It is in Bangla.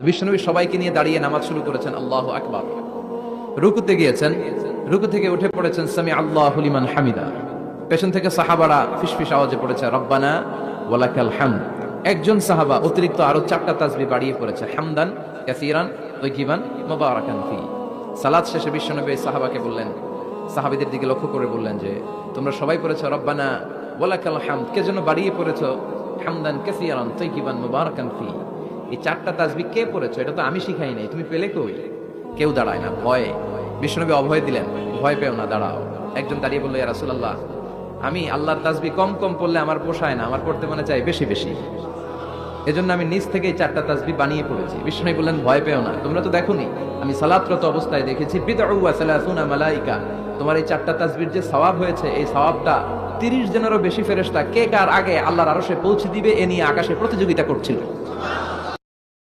বিষ্ণুনবী সবাইকে নিয়ে দাঁড়িয়ে নামাজ শুরু করেছেন, আল্লাহ আকবার। রুকুতে গিয়েছেন, রুকু থেকে উঠে পড়েছেন সামি আল্লাহ লিমান হামিদা। পেছন থেকে সাহাবারা ফিসফিস আওয়াজে পড়েছে, রব্বানা ওয়ালাকাল হাম একজন সাহাবা অতিরিক্ত আরও চারটা তাসবি বাড়িয়ে পড়েছে, হামদান কাসিরান তৈকিবান মোবারাকান ফি। সালাদ শেষে বিশ্বনবী সাহাবাকে বললেন, সাহাবিদের দিকে লক্ষ্য করে বললেন যে, তোমরা সবাই পড়েছো, রব্বানা ওয়ালাকাল হামদ। কে জন্য বাড়িয়ে পড়েছো, হামদান কাসিরান তৈকিবান মোবারাকান ফি। এই চারটা তাজবি কে পড়েছো? এটা তো আমি শিখাই নাই। তুমি পেলে কই? কেউ দাঁড়ায় না, ভয়ে। বিষ্ণুনবী অভয় দিলেন, ভয় পেও না, দাঁড়াও। একজন দাঁড়িয়ে বলল রাসূলুল্লাহ, আমি আল্লাহর তাসবি কম কম পড়লে আমার পোষায় না, আমার পড়তে মনে চাই বেশি বেশি। এজন্য আমি নিজ থেকে এই চারটা তাজবি বানিয়ে পড়েছি। বিষ্ণু বললেন, ভয় পেও না, তোমরা তো দেখোনি, আমি সালাতরত অবস্থায় দেখেছি মালাইকা। তোমার এই চারটা তাজবির যে সওয়াব হয়েছে, এই সওয়াবটা তিরিশ জনেরও বেশি ফেরেস্তা কে কার আগে আল্লাহর আরশে পৌঁছে দিবে, এ নিয়ে আকাশে প্রতিযোগিতা করছিল।